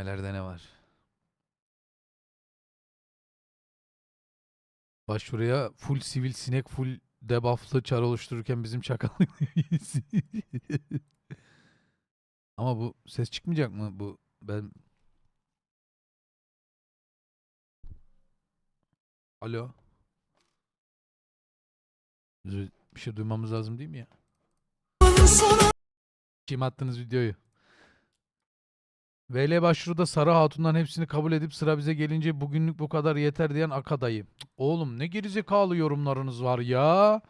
Eklemelerde ne var? Başvuruya full sivil sinek full debufflı çar oluştururken bizim çakal üyesi. Ama bu ses çıkmayacak mı? Bu ben Alo. Bir şey duymamız lazım değil mi ya? Kim attınız videoyu? VL başvuruda Sarı Hatun'dan hepsini kabul edip sıra bize gelince bugünlük bu kadar yeter diyen Akadayı. Oğlum ne gerizekalı yorumlarınız var ya.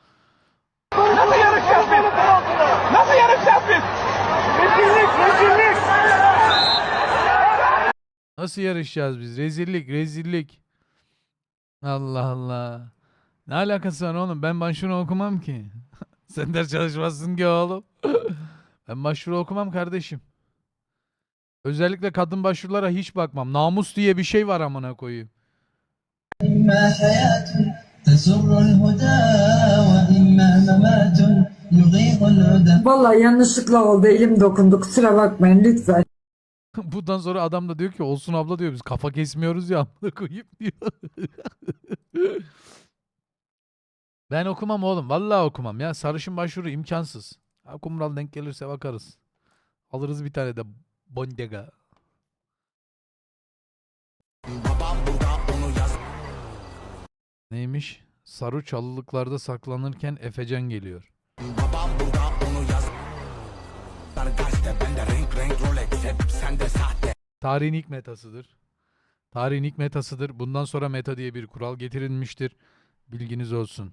Nasıl yarışacağız biz? Nasıl yarışacağız biz? Rezillik, rezillik. Nasıl yarışacağız biz? Rezillik, rezillik. Allah Allah. Ne alakası var oğlum? Ben başvuru okumam ki. Sen ders çalışmazsın ki oğlum. ben başvuru okumam kardeşim. Özellikle kadın başvurulara hiç bakmam. Namus diye bir şey var amına koyayım. إما حياة تسر الهدى وإما ممات يغيظ العدى Vallahi yanlışlıkla oldu. Elim dokundu. Kusura bakmayın lütfen. Bundan sonra adam da diyor ki olsun abla diyor biz kafa kesmiyoruz ya amına koyayım diyor. ben okumam oğlum. Vallahi okumam ya. Sarışın başvuru imkansız. Ha, kumral denk gelirse bakarız. Alırız bir tane de bondega. Neymiş? Saru çalılıklarda saklanırken Efecan geliyor. Tarihin ilk metasıdır. Tarihin ilk metasıdır. Bundan sonra meta diye bir kural getirilmiştir. Bilginiz olsun.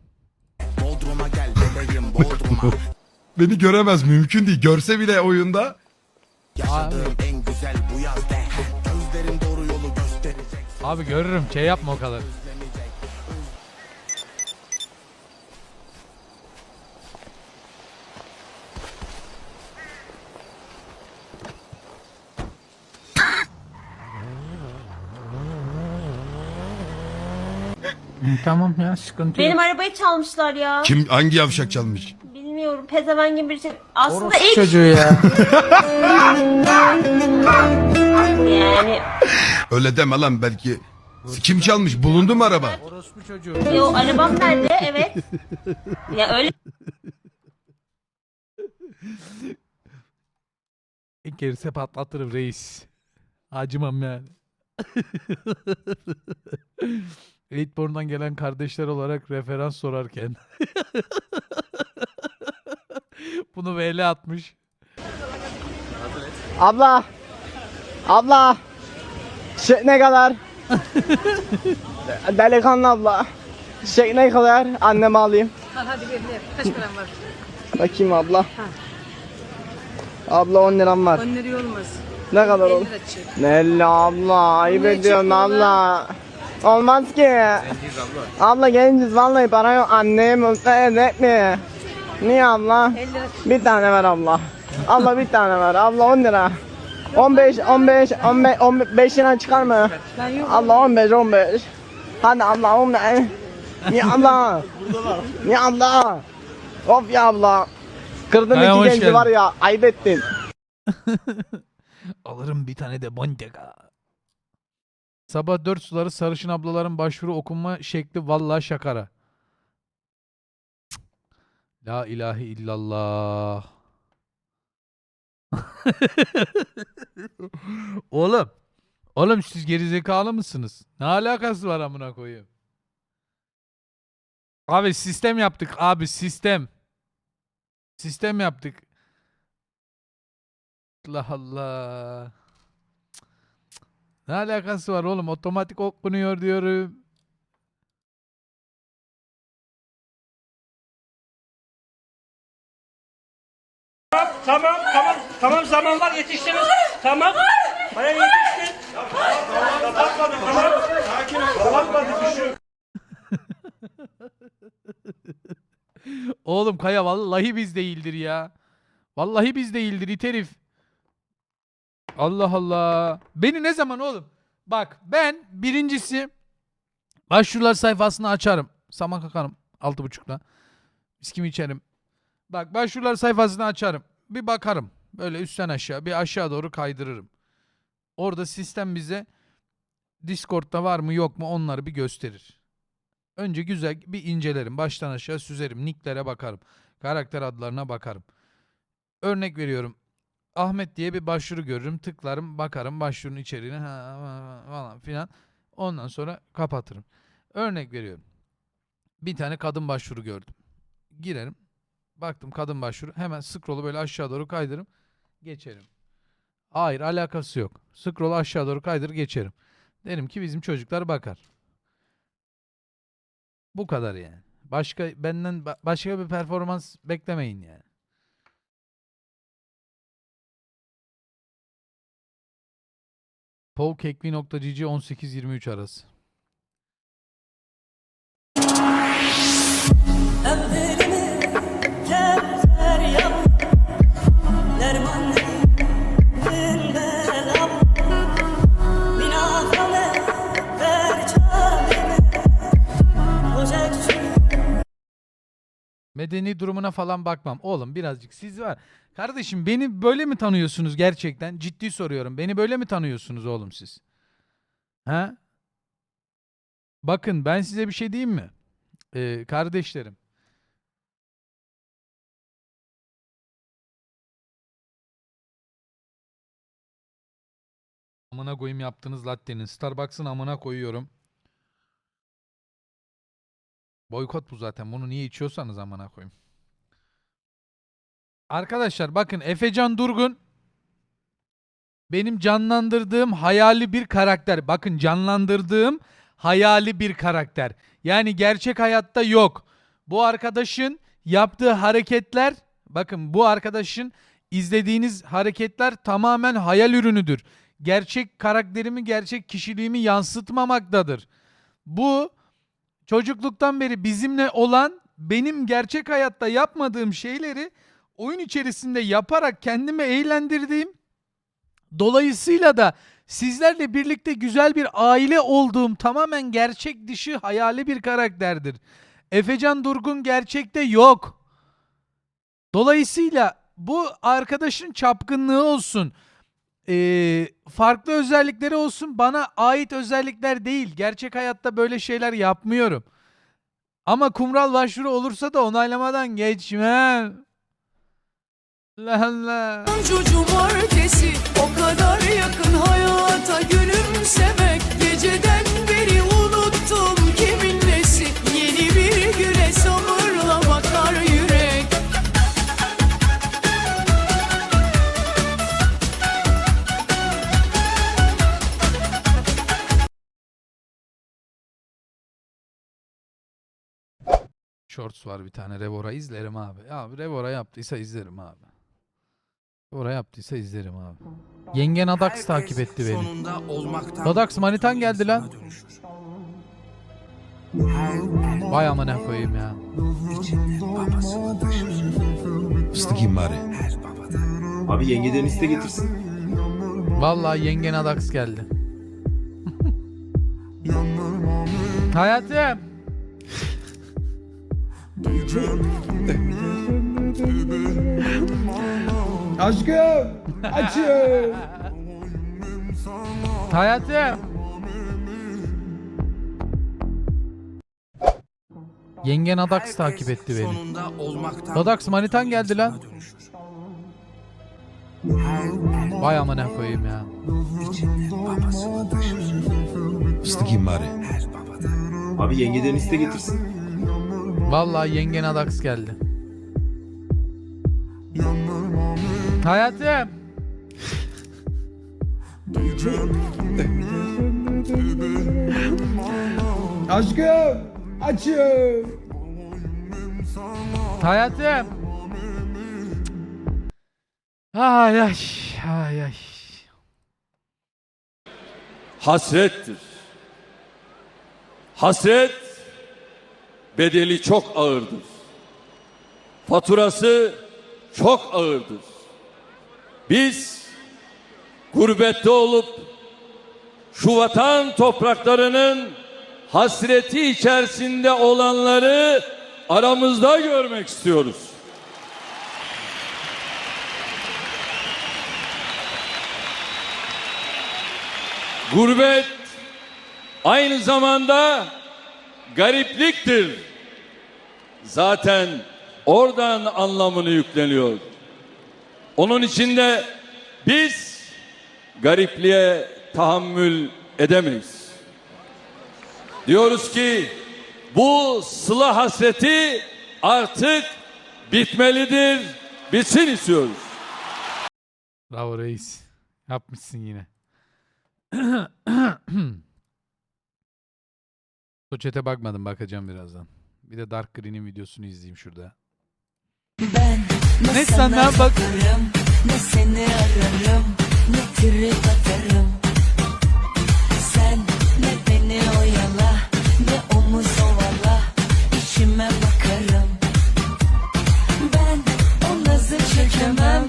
Bodrum'a gel bebeğim Bodrum'a Beni göremez mümkün değil. Görse bile oyunda. Yaşadığım en güzel bu yaz de Gözlerim doğru yolu gösterecek Abi görürüm. Şey yapma o kadar. Tamam ya sıkıntı Benim yok. arabayı çalmışlar ya. Kim hangi yavşak çalmış? Bilmiyorum pezevengin bir şey. Aslında Orospu ilk çocuğu ya. yani Öyle deme lan belki. Kim çalmış? Bulundu mu araba? Orospu çocuğu. yo arabam nerede? Evet. Ya öyle İlk gelirse patlatırım reis. Acımam yani. Eightborn'dan gelen kardeşler olarak referans sorarken. Bunu VL atmış. Abla. Abla. Şey ne kadar? Delikanlı abla. Şey ne kadar? Anneme alayım. Hadi ver ver. Kaç paran var? Bakayım abla. Abla 10 liram var. 10 lira olmaz. Ne kadar 50 olur? lira çık. Nelli abla ayıp Niye ediyorsun abla. Olmaz ki. abla. genciz vallahi para yok anneye mutlu edecek mi? Niye abla? 50 lira çık. Bir tane ver abla. Abla bir tane ver. Abla 10 lira. 15 15 15 15 lira çıkar mı? Abla 15 15. Hadi abla 15. Niye abla? Niye abla? Of ya abla. Kırdın Kaya, iki genci var ya ayıp ettin. Alırım bir tane de bondega. Sabah 4 suları sarışın ablaların başvuru okunma şekli vallahi şakara. La ilahe illallah. Oğlum. Oğlum siz gerizekalı mısınız? Ne alakası var amına koyayım? Abi sistem yaptık abi sistem. Sistem yaptık. Allah Allah. Ne alakası var oğlum? Otomatik okunuyor diyorum. Tamam tamam tamam zaman var yetiştiniz. Tamam. Baya yetiştin. Tamam. Sakin ol. Kapatmadım bir şey. Oğlum Kaya vallahi biz değildir ya. Vallahi biz değildir it herif. Allah Allah. Beni ne zaman oğlum? Bak ben birincisi başvurular sayfasını açarım. Saman kakarım. Altı buçukta. Viskimi içerim. Bak başvurular sayfasını açarım. Bir bakarım. Böyle üstten aşağı bir aşağı doğru kaydırırım. Orada sistem bize Discord'da var mı yok mu onları bir gösterir. Önce güzel bir incelerim. Baştan aşağı süzerim. Nicklere bakarım. Karakter adlarına bakarım. Örnek veriyorum. Ahmet diye bir başvuru görürüm. Tıklarım, bakarım başvurunun içeriğine ha, falan filan. Ondan sonra kapatırım. Örnek veriyorum. Bir tane kadın başvuru gördüm. Girerim. Baktım kadın başvuru. Hemen scroll'u böyle aşağı doğru kaydırırım. Geçerim. Hayır alakası yok. Scroll'u aşağı doğru kaydır geçerim. Derim ki bizim çocuklar bakar. Bu kadar yani. Başka benden ba- başka bir performans beklemeyin yani. Paulkekvi.gg 18-23 arası. Medeni durumuna falan bakmam. Oğlum birazcık siz var. Kardeşim beni böyle mi tanıyorsunuz gerçekten? Ciddi soruyorum. Beni böyle mi tanıyorsunuz oğlum siz? Ha? Bakın ben size bir şey diyeyim mi? Ee, kardeşlerim. Amına koyayım yaptığınız latte'nin. Starbucks'ın amına koyuyorum. Boykot bu zaten. Bunu niye içiyorsanız amına koyayım. Arkadaşlar bakın Efecan Durgun benim canlandırdığım hayali bir karakter. Bakın canlandırdığım hayali bir karakter. Yani gerçek hayatta yok. Bu arkadaşın yaptığı hareketler bakın bu arkadaşın izlediğiniz hareketler tamamen hayal ürünüdür. Gerçek karakterimi, gerçek kişiliğimi yansıtmamaktadır. Bu çocukluktan beri bizimle olan benim gerçek hayatta yapmadığım şeyleri oyun içerisinde yaparak kendimi eğlendirdiğim dolayısıyla da sizlerle birlikte güzel bir aile olduğum tamamen gerçek dışı hayali bir karakterdir. Efecan Durgun gerçekte yok. Dolayısıyla bu arkadaşın çapkınlığı olsun, eee, farklı özellikleri olsun bana ait özellikler değil. Gerçek hayatta böyle şeyler yapmıyorum. Ama kumral başvuru olursa da onaylamadan geçmem. Allah Allah. Cumartesi o kadar yakın hayata gülümsemek Geceden Shorts var bir tane Revora izlerim abi. Abi Revora yaptıysa izlerim abi. Revora yaptıysa izlerim abi. Yengen Adax takip etti beni. Sonunda olmaktan Adax manitan geldi lan. Vay amına koyayım ya. Fıstık yiyeyim bari. Abi yengeden iste getirsin. Vallahi yengen Adax geldi. Hayatım. Aşkım. Açım. Hayatım. Yengen Adax takip etti beni. Adax manitan geldi lan. Vay amına koyayım ya. Fıstık yiyeyim bari. Abi yengeden iste getirsin. Vallahi yengen Adax geldi. Hayatım. Aşkım. Açım. Hayatım. Ay ay ay ay. hasrettir. Hasret bedeli çok ağırdır. Faturası çok ağırdır. Biz gurbette olup şu vatan topraklarının hasreti içerisinde olanları aramızda görmek istiyoruz. Gurbet aynı zamanda garipliktir. Zaten oradan anlamını yükleniyor. Onun içinde biz garipliğe tahammül edemeyiz. Diyoruz ki bu sıla hasreti artık bitmelidir, bitsin istiyoruz. Bravo reis. Yapmışsın yine. Soçete bakmadım bakacağım birazdan. Bir de Dark Green'in videosunu izleyeyim şurada. Ben Ne sana bak. bakarım Ne seni ararım Ne trip atarım Sen ne beni oyala Ne omuz ovala İşime bakarım Ben o nazı çekemem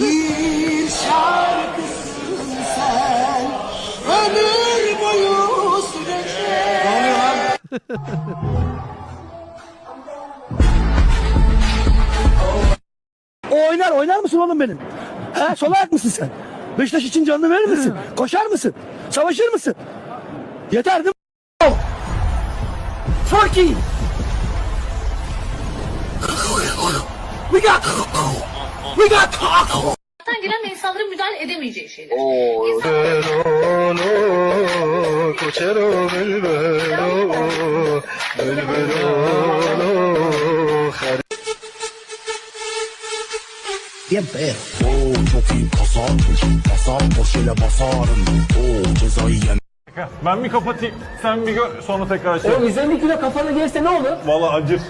Bir şarkısın O oynar oynar mısın oğlum benim? He solak mısın sen? Beşiktaş için canını verir misin? Koşar mısın? Savaşır mısın? Yeter değil mi? You. We got We got giren insanların müdahale edemeyeceği şeyler. Bien pedo. Oo çok iyi kasarmış. Kasar poşele basarım. Oo cezayı yem. Ben bir kapatayım. Sen bir gör sonra tekrar şey. Oğlum 150 kilo kafanı gelirse ne olur? Valla acır.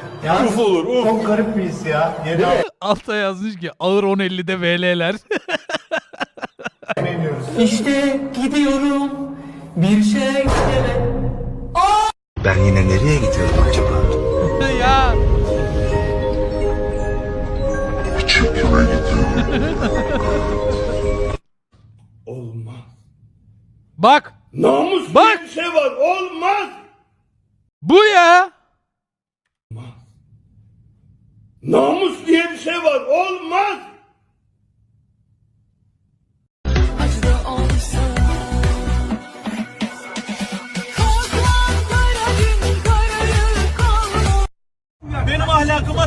uf olur uf. Çok garip bir his ya. Yeni Alta yazmış ki ağır 10.50'de VL'ler. İşte gidiyorum. Bir şey deme. Ben yine nereye gidiyorum acaba? ya. Olmaz. Bak. Namus Bak! bir şey var. Olmaz. Bu ya. Namus diye bir şey var. Olmaz.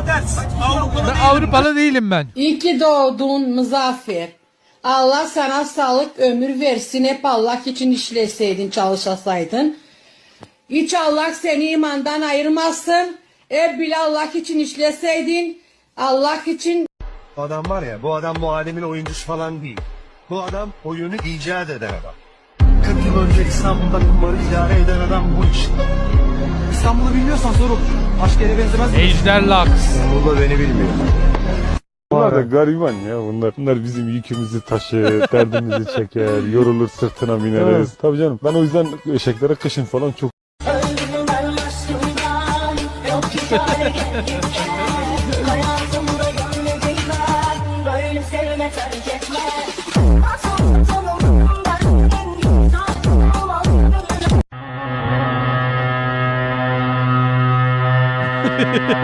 Ben Avrupalı değilim ben. İyi ki doğdun Muzaffer. Allah sana sağlık ömür versin. Hep Allah için işleseydin, çalışasaydın. Hiç Allah seni imandan ayırmasın. Hep bile Allah için işleseydin. Allah için Bu adam var ya bu adam bu alemin oyuncusu falan değil. Bu adam oyunu icat eden adam. 40 yıl önce İstanbul'da kumarı idare eden adam bu işte. İstanbul'u bilmiyorsan olur. Başka yere benzemez. Ejder Lux. İstanbul'da beni bilmiyor. Bunlar da gariban ya bunlar. Bunlar bizim yükümüzü taşır, derdimizi çeker, yorulur sırtına bineriz. Tabii canım ben o yüzden eşeklere kışın falan çok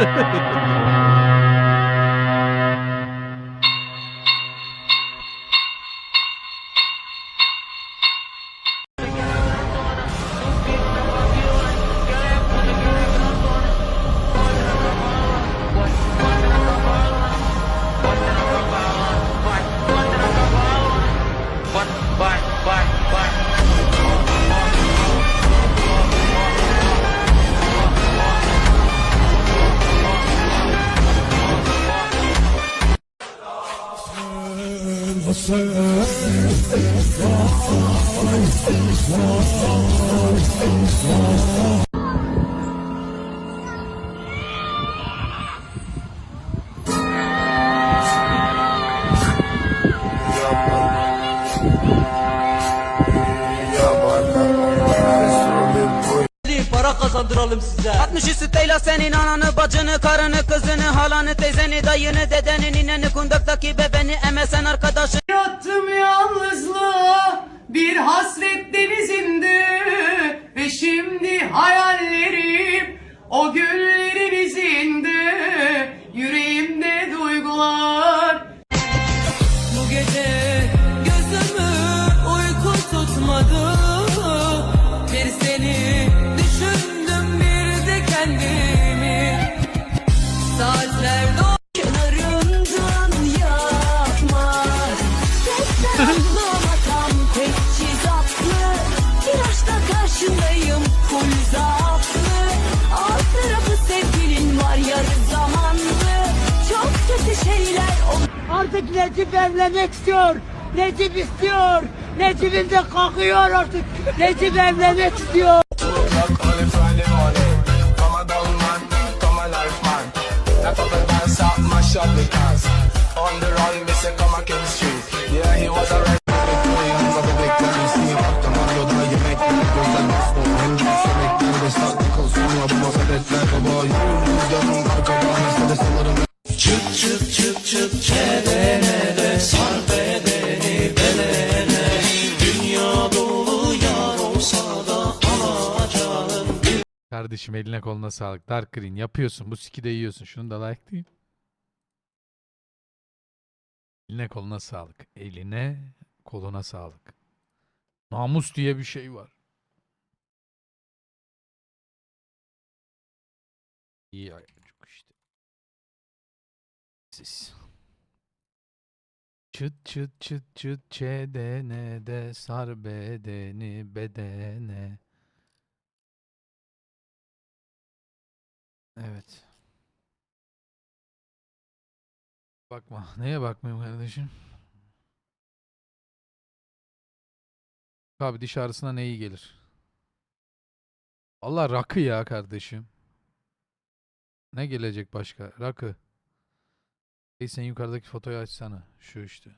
Ah. Para kazandıralım size. 60 sütüyle senin ananı, bacını, karını, kızını, halanı, teyzeni, dayını, dedeni, nineni, kundaktaki bebeni, emesen arkadaşı. Yattım yalnızlığa bir hasret denizinde Ve şimdi hayallerim o günlerin Artık Necip evlenmek istiyor Necip istiyor Necip'im de kalkıyor artık Necip evlenmek istiyor Kardeşim eline koluna sağlık. Dark Green yapıyorsun. Bu siki de yiyorsun. Şunu da like diyeyim. Eline koluna sağlık. Eline koluna sağlık. Namus diye bir şey var. İyi ay- çok işte. Siz. Çıt çıt çıt çıt çedene de sar bedeni bedene. Evet. Bakma. Neye bakmıyorum kardeşim? Abi diş ağrısına ne iyi gelir? Allah rakı ya kardeşim. Ne gelecek başka? Rakı. Hey sen yukarıdaki fotoyu açsana. Şu işte.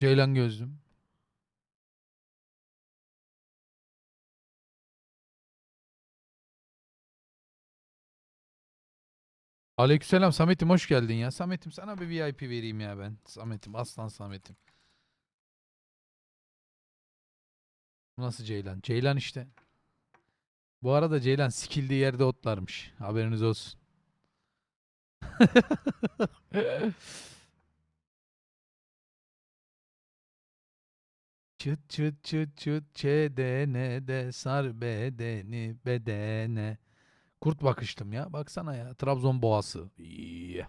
Ceylan gözlüm. Aleykümselam Samet'im hoş geldin ya. Samet'im sana bir VIP vereyim ya ben. Samet'im aslan Samet'im. Nasıl Ceylan? Ceylan işte. Bu arada Ceylan sikildiği yerde otlarmış. Haberiniz olsun. Çıt çıt çıt çıt çedene de sar bedeni bedene. Kurt bakıştım ya. Baksana ya. Trabzon boğası. İyi.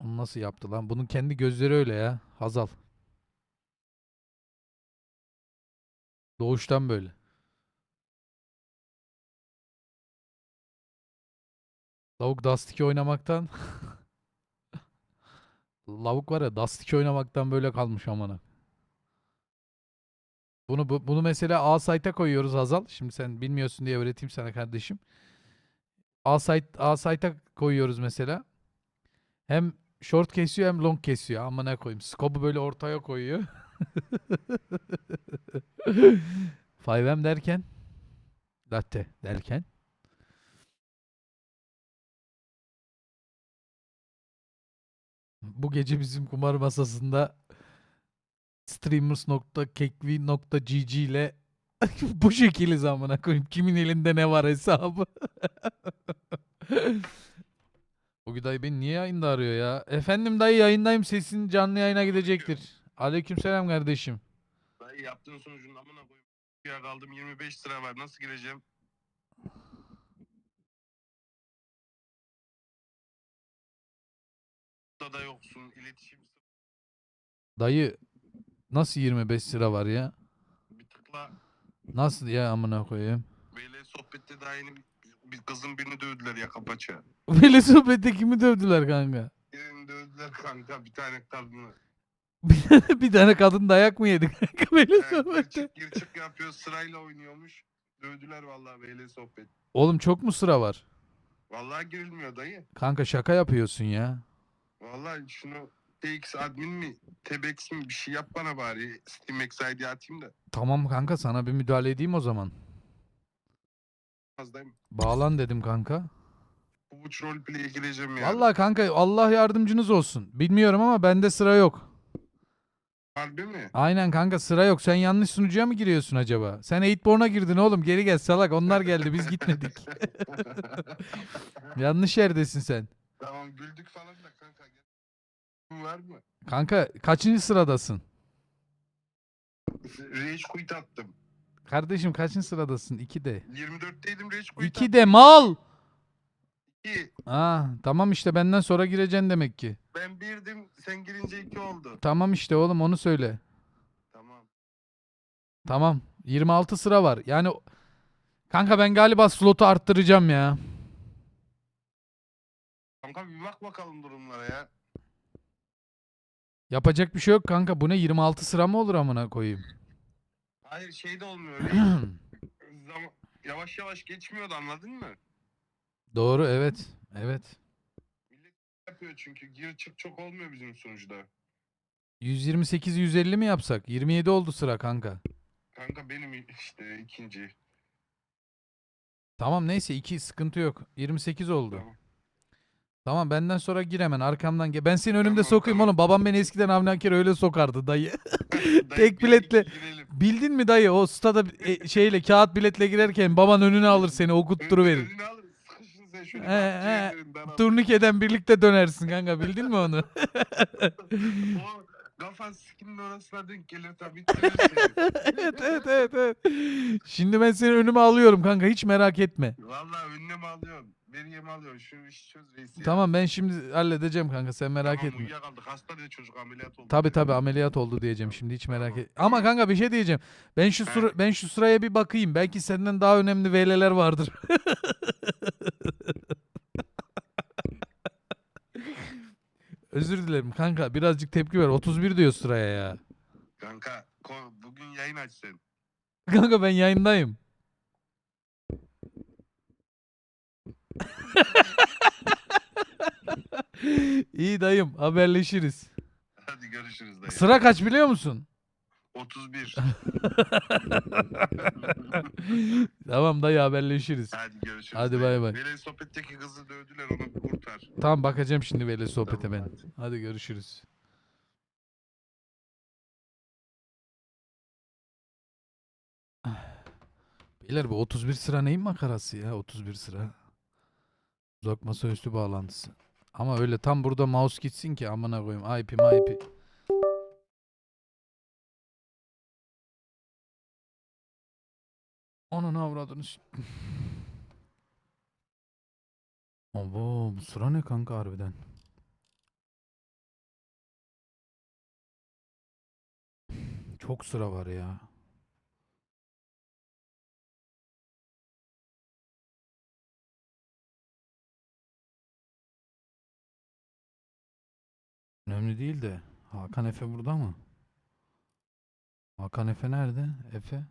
Onu nasıl yaptı lan? Bunun kendi gözleri öyle ya. Hazal. Doğuştan böyle. Lavuk Dust 2 oynamaktan Lavuk var ya Dust 2 oynamaktan böyle kalmış amına. Bunu bu- bunu mesela A site'a koyuyoruz Hazal. Şimdi sen bilmiyorsun diye öğreteyim sana kardeşim. A site A site'a koyuyoruz mesela. Hem short kesiyor hem long kesiyor. Ama ne koyayım? Scope'u böyle ortaya koyuyor. 5M derken latte derken bu gece bizim kumar masasında streamers.kekvi.gg ile bu şekilde zamana koyayım. Kimin elinde ne var hesabı. Bugün dayı beni niye yayında arıyor ya? Efendim dayı yayındayım sesin canlı yayına gidecektir. Aleykümselam kardeşim. Dayı yaptığın sonucun amına koyayım. Ya kaldım 25 lira var. Nasıl gireceğim? Da da yoksun. iletişim Dayı nasıl 25 lira var ya? bir tıkla. Nasıl ya amına koyayım? Böyle sohbette daha yeni bir- bir kızın birini dövdüler yaka paça. Böyle sohbette kimi dövdüler kanka? Birini dövdüler kanka bir tane kadını. bir tane kadın dayak mı yedi kanka böyle Yani gir sohbette? çık gir çık yapıyor sırayla oynuyormuş. Dövdüler vallahi böyle sohbet. Oğlum çok mu sıra var? Vallahi girilmiyor dayı. Kanka şaka yapıyorsun ya. Vallahi şunu TX admin mi, Tebex mi bir şey yap bana bari. Steam ID atayım da. Tamam kanka sana bir müdahale edeyim o zaman. Az dayım. Bağlan dedim kanka. Bu uç roleplay'e gireceğim ya. Vallahi kanka Allah yardımcınız olsun. Bilmiyorum ama bende sıra yok. Harbi mi? Aynen kanka sıra yok. Sen yanlış sunucuya mı giriyorsun acaba? Sen 8born'a girdin oğlum. Geri gel salak. Onlar geldi biz gitmedik. yanlış yerdesin sen. tamam güldük falan da kanka. Var mı? Kanka kaçıncı sıradasın? Rage quit attım. Kardeşim kaçıncı sıradasın? 2'de. 24'teydim Rage quit 2'de mal. İki. Aa, tamam işte benden sonra gireceksin demek ki. Ben birdim sen girince iki oldu. Tamam işte oğlum onu söyle. Tamam. Tamam. 26 sıra var. Yani kanka ben galiba slotu arttıracağım ya. Kanka bir bak bakalım durumlara ya. Yapacak bir şey yok kanka. Bu ne 26 sıra mı olur amına koyayım? Hayır şey de olmuyor öyle. Yavaş yavaş geçmiyordu anladın mı? Doğru evet. Evet. Yapıyor çünkü gir çık çok olmuyor bizim sunucuda. 128 150 mi yapsak? 27 oldu sıra kanka. Kanka benim işte ikinci. Tamam neyse 2 sıkıntı yok. 28 oldu. Tamam. Tamam benden sonra gir hemen arkamdan gel. Ben seni önümde Tamam, sokayım tamam. oğlum. Babam beni eskiden Avni öyle sokardı dayı. Dayı, Tek bir, biletle. girelim. Bildin mi dayı o stada e, şeyle kağıt biletle girerken baban önüne alır seni okutturuverir. Önünü alır, sıkışın sen şöyle He, he. Turnikeden birlikte dönersin kanka bildin mi onu? O kafan sikinin orasına denk gelir tabii. evet evet evet evet. Şimdi ben seni önüme alıyorum kanka hiç merak etme. Vallahi önlem alıyorsun. Yem alıyorsun. Şu işi çöz reis ya. Tamam ben şimdi halledeceğim kanka sen merak Tamam, etme. Uyuyakaldık. Hasta dedi çocuk ameliyat oldu. Tabi tabi ameliyat oldu diyeceğim şimdi hiç merak Tamam. et. Ama kanka bir şey diyeceğim. Ben şu sıra, ben şu sıraya bir bakayım. Belki senden daha önemli veleler vardır. Özür dilerim kanka birazcık tepki ver. 31 diyor sıraya ya. Kanka ko- bugün yayın aç sen. Kanka ben yayındayım. İyi dayım haberleşiriz. Hadi görüşürüz dayı. Sıra kaç biliyor musun? 31. tamam dayı haberleşiriz. Hadi görüşürüz. Hadi bay bay. Veli sohbetteki kızı dövdüler onu bir kurtar. Tamam bakacağım şimdi veli sohbete Tamam, ben. hadi. Hadi görüşürüz. Beyler bu 31 sıra neyin makarası ya 31 sıra. Uzak masaüstü bağlantısı. Ama öyle tam burada mouse gitsin ki amına koyayım. IP IP. Onun avradını Abo bu sıra ne kanka harbiden. Çok sıra var ya. Önemli değil de. Hakan Efe burada mı? Hakan Efe nerede? Efe?